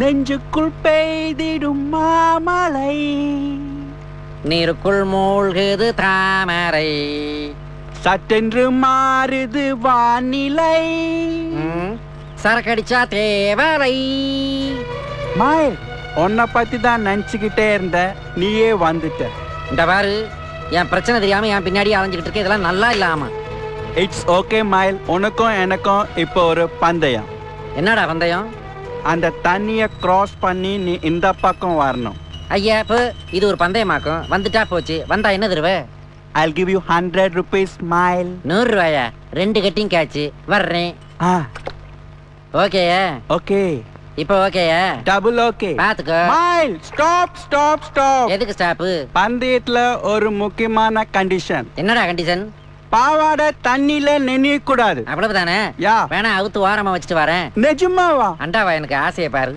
நெஞ்சுக்குள் பெய்திடும் மாமலை. நீருக்குள் மூழ்குது தாமரை. சட்டென்று மாறுது வானிலை. சரக்கடிச்சா தேவலை மாயல் உன்னை பத்தி தான் நினச்சிக்கிட்டே இருந்த நீயே வந்துட்ட. இந்த பாரு என் பிரச்சனை தெரியாம என் பின்னாடி அலைஞ்சுக்கிட்டு இருக்க. இதெல்லாம் நல்லா இல்லாம. இட்ஸ் ஓகே மாயல் உனக்கும் எனக்கும் இப்போ ஒரு பந்தயம். என்னடா பந்தயம்? அந்த தண்ணியை கிராஸ் பண்ணி நீ இந்த பக்கம் வரணும். ஐயா இப்போ இது ஒரு பந்தயமாக்கும். வந்துட்டா போச்சு. வந்தா என்ன தருவ? I'll give you hundred rupees மாயில் நூறு ரூபாயா ரெண்டு கட்டிங் கேட்ச். வர்றேன். ஆ. ஓகேயா ஓகே. இப்போ ஓகேயா டபுள் ஓகே. பாத்துக்கோ மாயில் ஸ்டாப் ஸ்டாப் ஸ்டாப் எதுக்கு ஸ்டாப்பு பந்தயத்துல ஒரு முக்கியமான கண்டிஷன் என்னடா கண்டிஷன் பாவாடை தண்ணியில நெனிய கூடாது அவ்வளவுதானே? யா. வேணா அவுத்து ஓரமா வச்சுட்டு வரேன். நிஜமாவா? அண்டாவா எனக்கு ஆசையை பாரு.